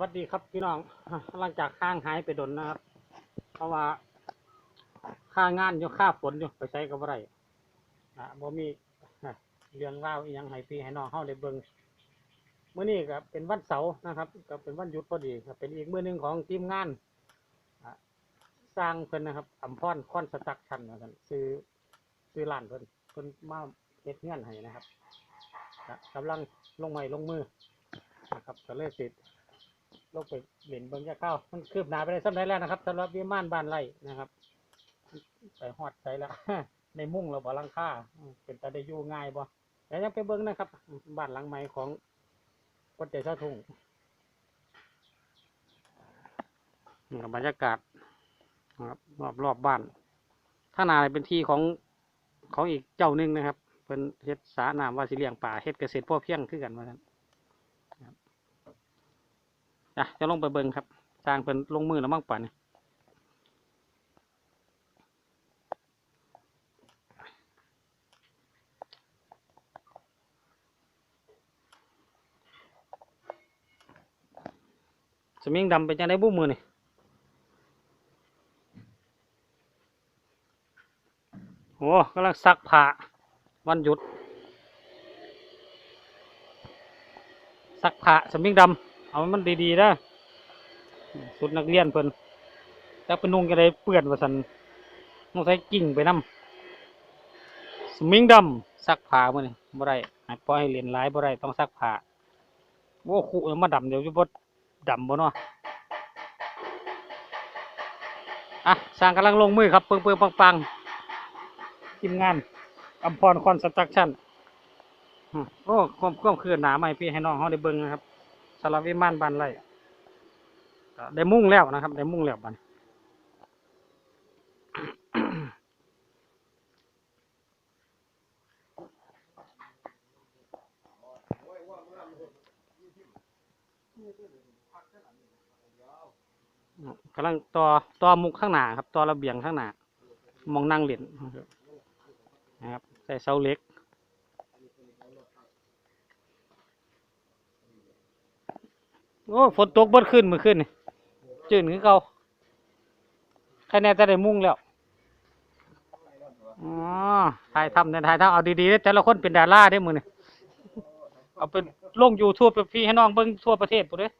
วัสดีครับพี่น้องหลังจากข้างหายไปดนนะครับ เพราะว่าค่างานอยู่ค่าฝนอยู่ไปใช้กับอะไรอะบ่มีเรื่องราวอีหยังให้พี่ให้น้องเฮาได้เบิ่งมื้อนี้ก็เป็นวันเสาร์นะครับ ก็เป็นวันหยุดพอดีก็เป็นอีกมื้อหนึงของทีมงานสร้างเพิ่นนะครับอัมพรคอนสตักชั่นว่าซั่นซื้อซื้อร้านเพิ่นเพิ่นมาเฮ็ดเงื่อนให้นะครับกำลังลงไม้ลงมือนะครับก็เลยสิด ลงไปเหรียญเบิ่งยาเก้ามันคืบหน้าไปได้สำเร็จแล้วนะครับสำหรับวิมานบ้านไร่นะครับไปฮอดใจแล้วในมุ่งเราบ่ลังค่าเป็นตาได้ยู่ง่ายบ่แต่ยังไปเบิ่งนะครับบ้านหลังใหม่ของวัดใจเสาทุ่งบรรยากาศนะครับรอบรอบบ้านข้านาเป็นที่ของของอีกเจ้าหนึ่งนะครับเป็นเฮ็ดสาน้ำว่าสิเลี้ยงป่าเฮ็ดเกษตรพ่อเพียงคือกันว่าซั่นครับ อะจะลงไปเบิ่งครับสร้างเพิ่นลงมือแล้วมั่งป่านนี้สมิงดำเป็นจังไดบุ้มือนี่โอ้กำลังซักผ้าวันหยุด ซักผ้าสมิงดำ เอามันดีๆนะสุดนักเรียนเพิ่นแต่เป็นนุ่งจะได้เปื้อนว่าสันต้องใส่กิ่งไปนำสมิงดำซักผ้ามือนี่บ่ได้ให้ปล่อยให้เรียนหลายบ่ได้ต้องซักผ้าโอ้ขู่มาดำเดี๋ยวจะบดดำบ่เนาะอะสร้างกำลังลงมือครับเปิงเปิงปังปังๆทีมงานอัมพรคอนสตรักชั่นโอ้ความความคือหนาใหม่พี่ให้น้องเขาได้เบิ่งนะครับารวิมานบ้านไรก็ได้มุ่งแล้วนะครับ ได้มุ่งแล้วบัดนกำลังต่อต่อมุกข้างหน้าครับต่อระเบียงข้างหน้ามองนั่งเล่นนะครับใส่เสาเล็ก โอ้ฝนตกเบิดขึ้นเมื่อคืนนี่จืดคือเก่าใครแน่จะได้มุ่งแล้วอ๋อถ่ายทำเนี่ยถ่ายทำเอาดีๆเด้อแต่ละคนเป็นดาราได้อมือนี่เอาเป็นลงยูทูบไปพี่ให้น้องเบิ่งทั่วประเทศปุ๊เด้อ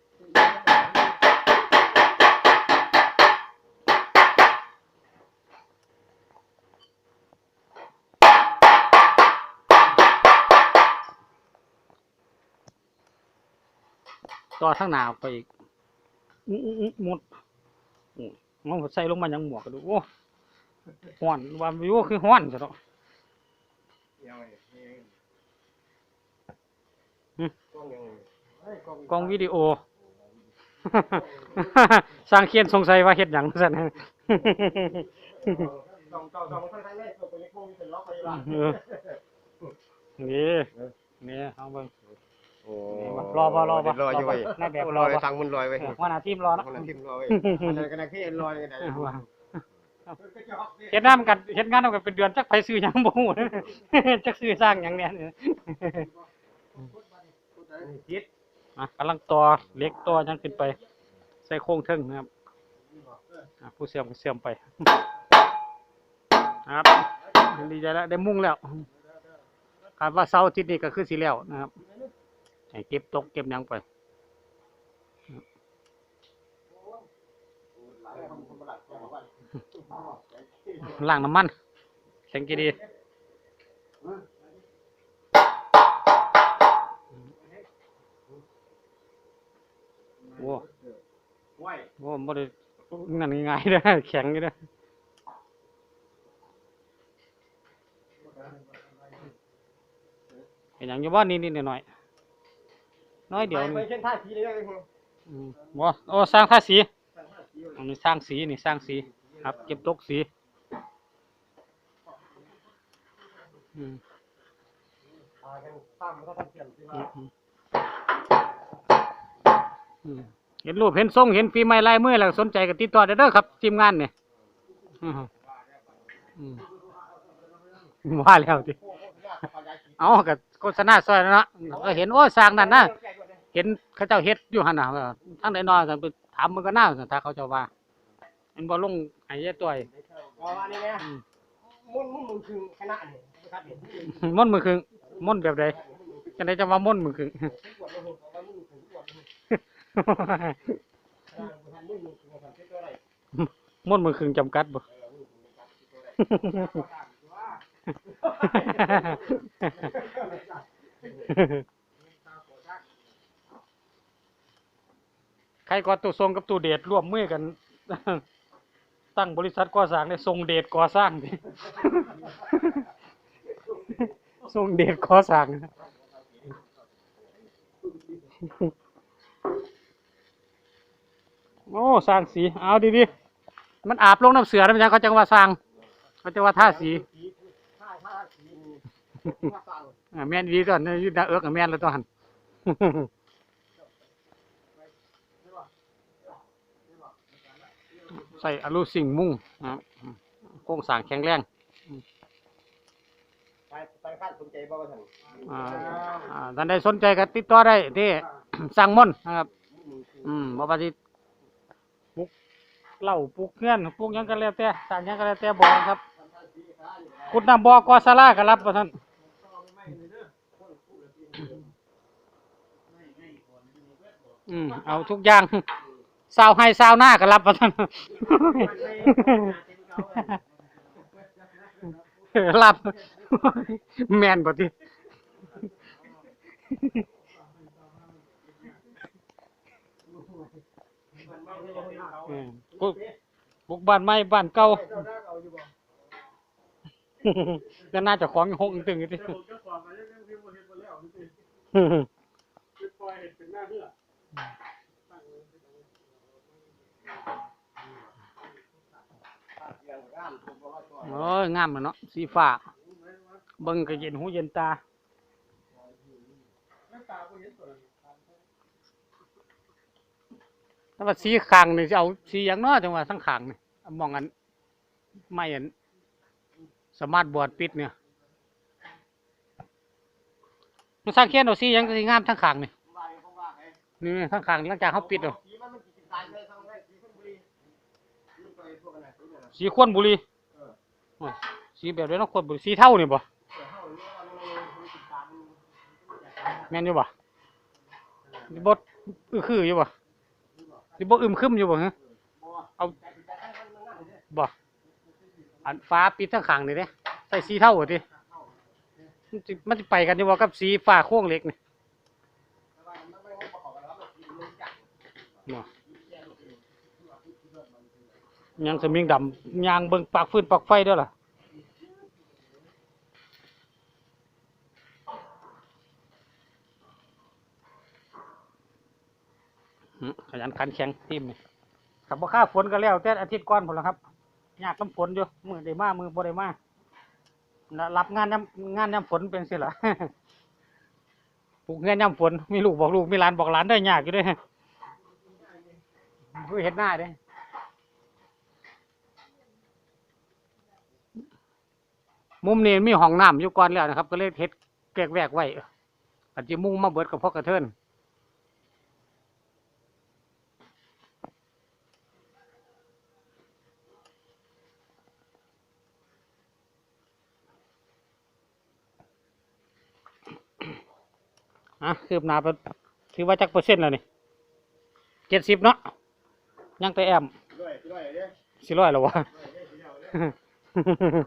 ต่อทั้งหนาวไปอีกอื้อหมดมองใส่ลงมายังหมวกก็ดูโอ้ห้อนว่าวิวคือห้อนซะเนาะอืมกล้องวิดีโอสร้างเขียนสงสัยว่าเฮ็ดหยังซั่นต้องต้องต้องค่อยๆเล่นตัวนี้พวกนี้เป็นล็อกไปละเออนี่นี่เอาเบิ่ง โอ้รอบ่รอบ่รออยู่รอบ่ไว้นายแบบรรออบ่ไปทางมันลอยไว้เออว่าหน้าทีมรอเนาะคนละทิมรอไว้อันนั้นก็นักที่เอ็นลอยกันได้เออว่าเฮ็ดงานกันเฮ็ดงานกันเป็นเดือนจักไผซื้อหยังบ่ฮู้จักซื้อสร้างหยังเนี่ยคิดอะกำลังต่อเหล็กต่อหยังขึ้นไป ใส่โครงเทิงนะครับอะผู้เสื่อมก็เสื่อมไปครับดีใจแล้วได้มุ่งแล้วคาดว่าเสาร์อาทิตย์นี้ก็คือสีแล้วนะครับ ให้เก็บตกเก็บยังไปล้างน้ำมันแข็งกี่ดีโอ้ไหวโหบ่ได้นั่นง่ายๆเด้แข็งอยู่เด้เห็นหยังอยู่บ่นิดหน่อย น้อยเดียวไปนี่เส้นท่าสีเลยไอ้พวกอืมบ่โอ้สร้างท่าสีอันนี้สร้างสีนี่สร้างสี ครับ เก็บตกสีอืมพากันตามก็ทำเปลี่ยนสิอืมอืมอืมเห็นรูปเห็นทรงเห็นฝีไม้ลายมือแล้วสนใจก็ติดต่อได้เด้อครับทีมงานเนี่ยอืมอืมว่าแล้วดิเอากับโฆษณาซอยแล้วเนาะเออเห็นโอ้สร้างนั่นนะ เห็นเขาเจ้าเฮ็ดอยู่หั่นน่ะว่าทางใดน้อยกันไปถามมันก็น่าถ้าเขาเจ้าว่ามันบ่ลงให้ยายต้อยก็ว่านี่ไงอืมมุ่นมุ่นมึงคือคณะนี่ครับเห็นม่อนมือครึ่งม่อนแบบใดจังได๋จะว่าม่อนมือครึ่งทุกวันเลยว่ามุ่นมึงถึงทุกวันเลยทำมุ่นมึงถึงทำเท่าไรม่อนมือครึ่งจำกัดบ่ ใครก็ตู้ทรงกับตู้เดชร่วมมือกัน ตั้งบริษัทก่อสร้างได้ทรงเดชก่อสร้างดิทรงเดชก่อสร้างโอ้สร้างสีเอาดีๆมันอาบลงน้ำเสือแล้วมันยังเขาจังว่าสร้างเขาจะว่าท่าสีแม่นดีตอนนี้ยืดดาเอิกกับแม่นแล้วตอน ใส่อลูสิ่งมุ่งนะครับโครงสร้างแข็งแรงไปไปคาดสนใจบ่ว่าท่านอ่าอ่าท่านใดสนใจก็ติดต่อได้ที่ สร้างมนต์นะครับ อืมบ่ว่าสิปลูกเหล้าปลูกเงื่อนปลูกหยังก็แล้วแต่สร้างหยังก็แล้วแต่บอกครับขุดน้ำบ่อก่อศาลาก็รับว่าท่านอืมเอาทุกอย่าง สาวให้สาวหน้าก็รับว่าท่านรับแมนบ่ติบุกบ้านใหม่บ้านเก่าก็น่าจะของอยู่หกตึงอยู่ติ โอ้ยงามเลยเนาะสีฟ้าเบิ่งก็เย็นหูเย็นตาถ้าว่าสีขางนี่จะเอาสีอย่างน้อจังว่าทั้งขางนี่มองกันไม่เห็นสามาร์ทบอร์ดปิดเนี่ยมันสร้างเขียนเอาสีหยังก็สีงามทั้งขางนี่นี่ทั้งขางหลังจากเขาปิดเอา สีขวนบุรีโอ้ยสีแบบนี้เนาะขวนบุรีสีเท่านี่บ่แม่นอยู่บ่นี่บดคืออยู่บ่นี่บ่อึมครึมอยู่บ่ฮะเอาบ่อันฟ้าปิดทั้งข้างนี่เด้ใส่สีเท่าอะติมันสิมันสิไปกันอยู่บ่กับสีฟ้าโค้งเหล็กนี่บ่ ยังสมิงดำยางเบิ่งปากฟืนปากไฟด้อล่ะขยันขันแข็งทีมนี่ขับบ่ค่าฝนก็แล้วแต่อาทิตย์ก่อนพุ่นละครับยากลำฝนอยู่มือได้มามือบ่ได้มาน่ะรับงานยามงานยามฝนเป็นสิล่ะปลูกเงินยามฝนมีลูกบอกลูกมีหลานบอกหลานได้ยากอยู่ด้วยเพื่อเห็นหน้าเด้ มุมนี้มีห้องน้ำอยู่ก่อนแล้วนะครับ ก็เลยเฮ็ดแกกแวกไว้อาจจะมุ่งมาเบิดกับพ่อกระเทินอะคืบหน้าไปถือว่าจักเปอร์เซ็นต์แล้วนี่เจ็ดสิบเนาะยังแต่แอมด้วยด้วยเด้อสิร้อยแล้ววะ อืม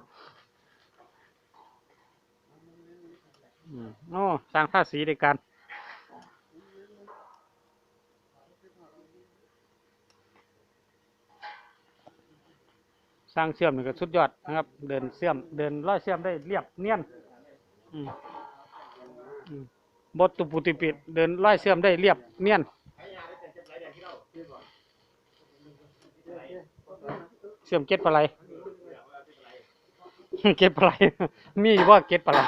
โอ้สร้างท่าสีในการสร้างเชื่อมนี่ก็สุดยอดนะครับ เดินเชื่อม เดินร้อยเชื่อมได้เรียบเนียนบดตุปุติปิด เดินร้อยเชื่อมได้เรียบเนียนเชื่อมเก็ดปลาไหลเก็ดปลาไหลมีว่าเก็ดปลาไหล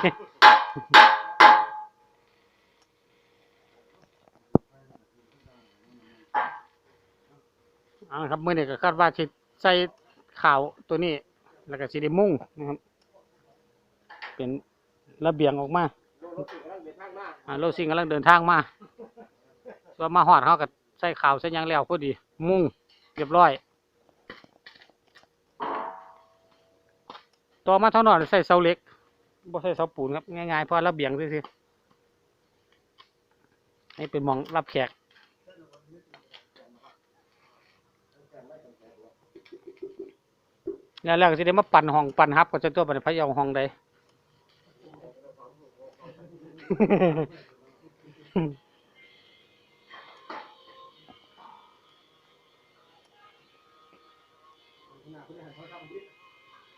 เอาละครับมื่อนี้ก็คาดว่าสิใส่ข่าวตัวนี้ แล้วก็สิได้มุ่งนะครับ เป็นระเบียงออกมารถติดกำลังสิงอ่าโลซิงกำลังเดินทางมาตัวมาหอดเขาก็ใส่ข่าวใส่ยังแล้วพอดี มุ่งเรียบร้อย ต่อมาเท่านั้นใส่เสาเล็กบ่ใส่เสาปูนครับง่ายๆเพราะระเบียงซื่อๆนี่เป็นมองรับแขก แล้วแล้วก็สิได้มาปั่นห้องปั่นฮับก็จะตัวปั่นพะเยาห้องใด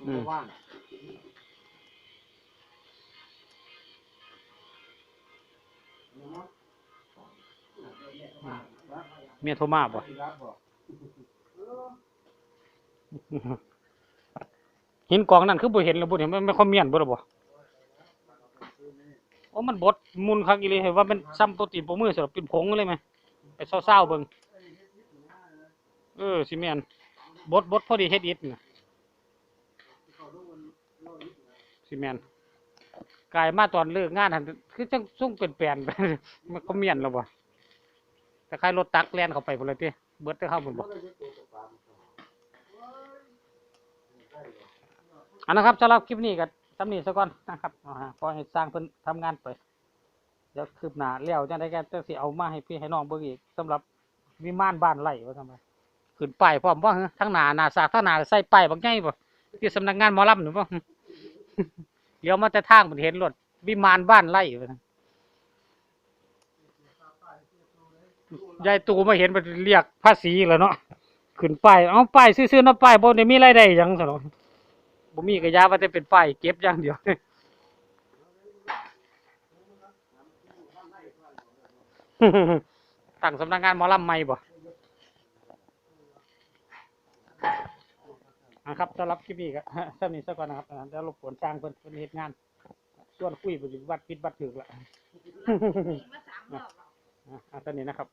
อืมว่างเมียโทรมาบ่ หินกองนั่นคือบ่เห็นแล้วบ่เห็นมันไม่ค่อยเมียนบ่ล่ะบ่โอ้มันบดมุนคักอีหลีเห็นว่ามันซ้ำตัวตีนปมือสำหรับเป็นผงเลยไหมไปเศร้าๆเบิ่งเออสิแม่นบดบดพอดีเฮ็ดอิฐน่ะสิแม่นกายมาตอนเลิกงานหันคือจังซุ่งเป็นแปลนไปมันก็เมียนแล้วบ่แต่ใครรถตักแล่นเข้าไปพุ่นเลยติเบิดแต่เข้าพุ่นบ่ อันนะครับสำหรับคลิปนี้ก็สำนีซะก่อนนะครับอ่าขอให้สร้างเพิ่นทำงานไปเดี๋ยวคืบหน้าแล้วจังได๋ก็จังสิเอามาให้พี่ให้น้องเบิ่งอีกสำหรับวิมานบ้านไร่ว่าซั่นว่าขึ้นป้ายพร้อมบ่ฮะทั้งหนาหนาสากทั้งหนาใส่ป้ายบักใหญ่บ่ที่สำนักงานมอลำหรือบ่เลี้ยวมาแต่ทางมันเห็นรถวิมานบ้านไร่ยายตู่มาเห็นมันเรียกภาษีแล้วเนาะขึ้นป้ายเอาป้ายซื่อๆนาะป้ายบ่ได้มีรายได้หยังสนเนาะ บ่มีกระยาว่าจะเป็นป้ายเก็บอย่างเดียวตั้งสำนักงานหมอลำใหม่บ่นะครับสำหรับคลิปนี้ก็สำนี้ซะก่อนนะครับอ่าเดี๋ยวรบกวนสร้างเพิ่นเพิ่นเฮ็ดงานส่วนคุยบ่สิวัดปิดวัดถึกละมาสามรอบแล้วอ่าอ่าตอนนี้นะครับ